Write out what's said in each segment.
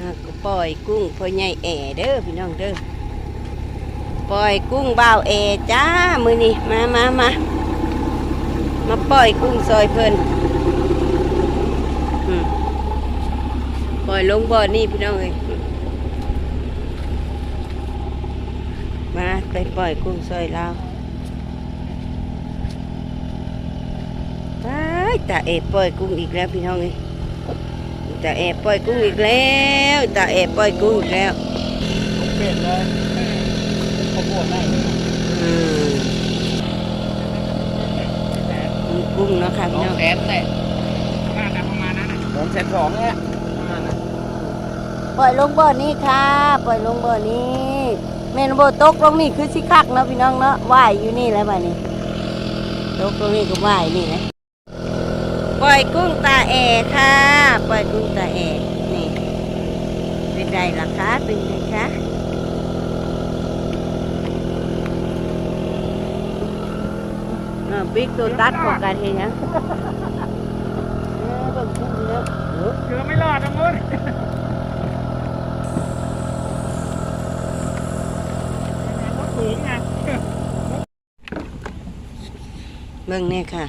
ก็ปล่อยกุ้งพ่อใหญ่แอเด้อพี่น้องเด้อปล่อยกุ้งบ่าวแอจ้ามือนี่มามามามาปล่อยกุ้งซอยเพิ่นปล่อยลงบ่อนี่พี่น้องเอ้ยมาไปปล่อยกุ้งซอยเราตายตาเอปล่อยกุ้งอีกแล้วพี่น้องเอ้ย ตาแอบปล่อยกุ้งอีกแล้วตาแอบปล่อยกุ้งอีกแล้วเป็ดเลยขบวนได้อืมมีกุ้งเนาะค่ะสพี่องน้องแสนแหละน่าจะประมาณนั้นน่ะสองแสนสองเนี่ยประมาณนั้นปล่อยลงบ่อนี้ค่ะ ปล่อยลงบ่อนี้แม่นบ่ตกลงนี่คือสิคักเนาะพี่น้องเนาะว่ายอยู่นี่แล้วบัดนี้ตกลงนี่ก็ว่ายนี่แหละ ปล่อยกุ้งตาแอค่ะ ปล่อยกุ้งตาแอนี่เป็นไรล่ะคะเป็นไงคะอ่าบิ๊กตัวตัดของกันเห็นยังเออเบิ่งกุ้งเยอะเจอไม่รอดนะมึงสูงไงเบิ่งเนี่ยค่ะ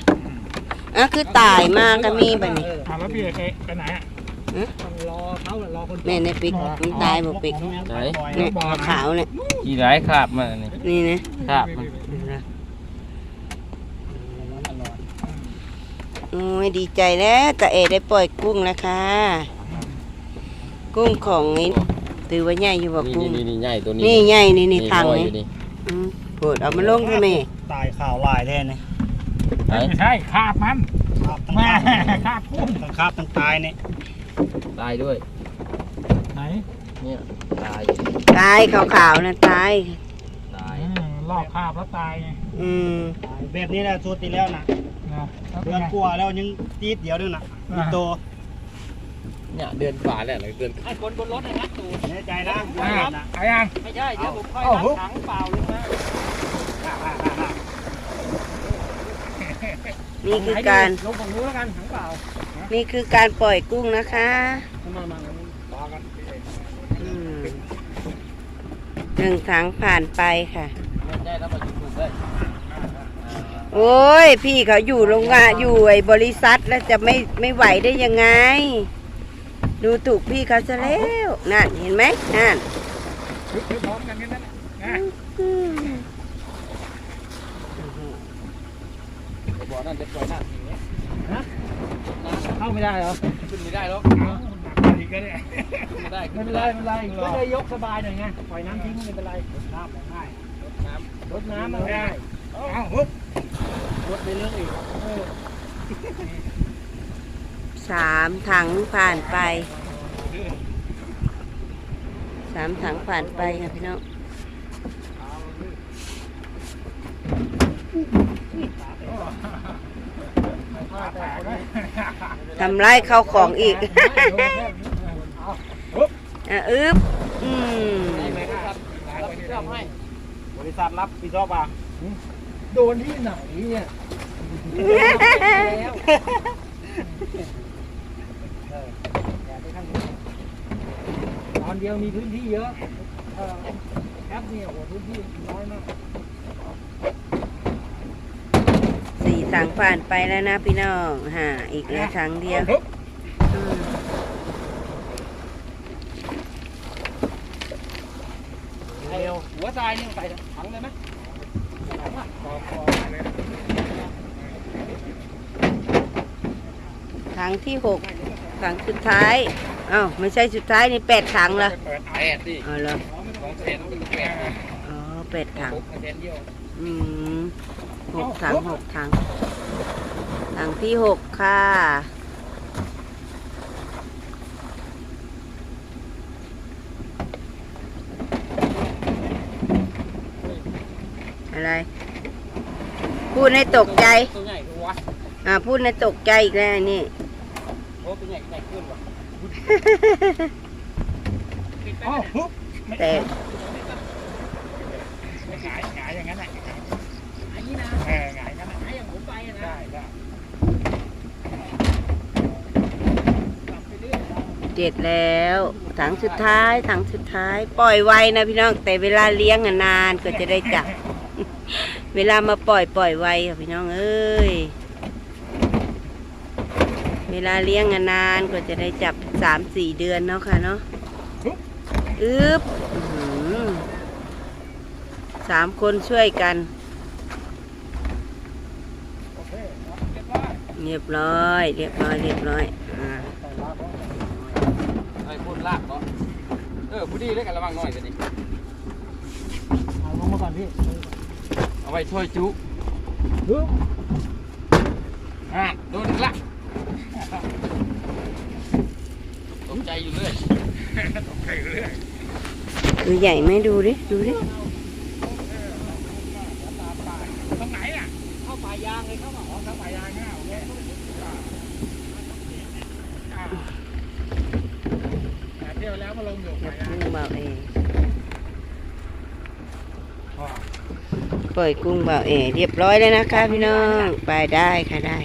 อะคือตายมาก็มีบัดนี้ถามว่าพี่เคยไปไหนอะฮะรอเขารอคนแม่ในปิกมันตายบ่ปิกไหนเนี่ยขาวเนี่ยกี่ร้ายขาบมานี่นี่นะขาบมันโอ้ยดีใจแล้วตาเอได้ปล่อยกุ้งแล้วค่ะ กุ้งของนี่ถือว่าใหญ่อยู่บ่นี่กุ้งนี่นี่ใหญ่ตัวนี้นี่ใหญ่นี่นี่ทางลอยนี่อยู่นี่อืมโปรดเอามาลงทำไมตายข่าวลายแท้เนี่ย ไหนไม่ใช่คาบมันคาบทั้งแม่คาบคาบกุ้งทั้งคาบทั้งตายเนี่ยตายด้วย ไหนเนี่ยตายตายขาวๆนะตาย ตายลอกคาบแล้วตายไงอืมแบบนี้แหละสุดที่แล้วนะนะแล้วเป็เดืนอนไงกว่าแล้วยังตีดเดียวนึงน่ะมีโตเนี่ยเดือนฝ่าแล้วเดือนไอ้คนบนรถนะตูแน่ใจนะอะไอ้ยัง ไม่ใช่ เดี๋ยวผมค่อยเอ้านับถังเปล่าลงมา นี่คือการลงฝั่งนู้นแล้วกันถังเปล่านี่คือการปล่อยกุ้งนะคะมามามาต่อกันอืมหนึ่งถังผ่านไปค่ะได้แล้วมาถูกได้โอ้ย พี่เขาอยู่โรงงานอยู่ไอ้บริษัทแล้วจะไม่ไม่ไหวได้ยังไง ดูถูกพี่เขาซะแล้วนั่นเห็นไหมนั่นคือพร้อมกันกันนั่นแหละนะ อืม บ่อนั่นจะปล่อยหน้าทิ้งเนี่ยเข้าไม่ได้เหรอขึ้นไม่ได้หรอกเอาหนักอีกแล้วเนี่ยขึ้นไม่ได้ไม่เป็นไรไม่เป็นไรไม่ได้ยกสบายหน่อยไงปล่อยน้ำทิ้งไม่เป็นไรน้ำง่ายน้ำรดน้ำมันง่ายเอาฮึบรดไปเรื่องอีกสามถังผ่านไปสามถังผ่านไปค่ะพี่น้อง ทำไรายเข้าของอีกอะอึ๊บอืมได้ไหมครับรับผิดชอบให้บริษัทรับผิดชอบอะโดนที่ไหนเนี่ยตอนเดียวมีพื้นที่เยอะเออแอปเนี่ยโอ้โหพื้นที่น้อยมาก สี่ ถังผ่านไปแล้วนะพี่น้องฮะอีกแล้วถังเดียวอืมไอ้หัวทรายนี่ใส่ถังเลยไหมถังที่หกถังสุดท้ายอ้าวไม่ใช่สุดท้ายนี่แปดถังละเปิดแปดดิอ๋อเหรอสองแสนเป็นแปดอ๋อแปดถัง หกแสนเดียวอืมหกถังหกถังถังที่หกค่ะ อะไร พูดให้ตกใจ ตัวใหญ่ตัววะอ่า พูดให้ตกใจอีกแล้วนี่โอ้ตัวใหญ่ใหญ่ขึ้นว่ะเอ้าฮึบแต่ไม่ หงายหงายอย่างนั้นแหละหงายนี่นะเออหงายอย่างนั้นหงายอย่างผมไปนะได้ได้เจจ็ดแล้วถังสุดท้ายถังสุดท้าย ปล่อยไวนะพี่น้องแต่เวลาเลี้ยงอะนานก็จะได้จับ เวลามาปล่อยปล่อยไวค่ะพี่น้องเอ้ยเวลาเลี้ยงอะนานก็จะได้จับสามสี่เดือนเนาะค่ะเนาะอึ๊บอื้อหือ สามคนช่วยกัน เรียบร้อย เรียบร้อย เรียบร้อยอ่าไอ้คนลากก็เออผู้ดีเล่นกันระวังหน่อยสินี่เอาลงมาก่อนพี่ เอาไว้ช่วยจุฮึบอะโดนละตกใจอยู่เลยตัวใหญ่ไหมดูดิ ดูดิ เที่ยวแล้วมาลงอยู่จัป่าบยางกุ้งเบาเอปล่อยกุ้งเบาเอเรียบร้อยแล้วนะคะพี่น้อง ไปได้ค่ะได้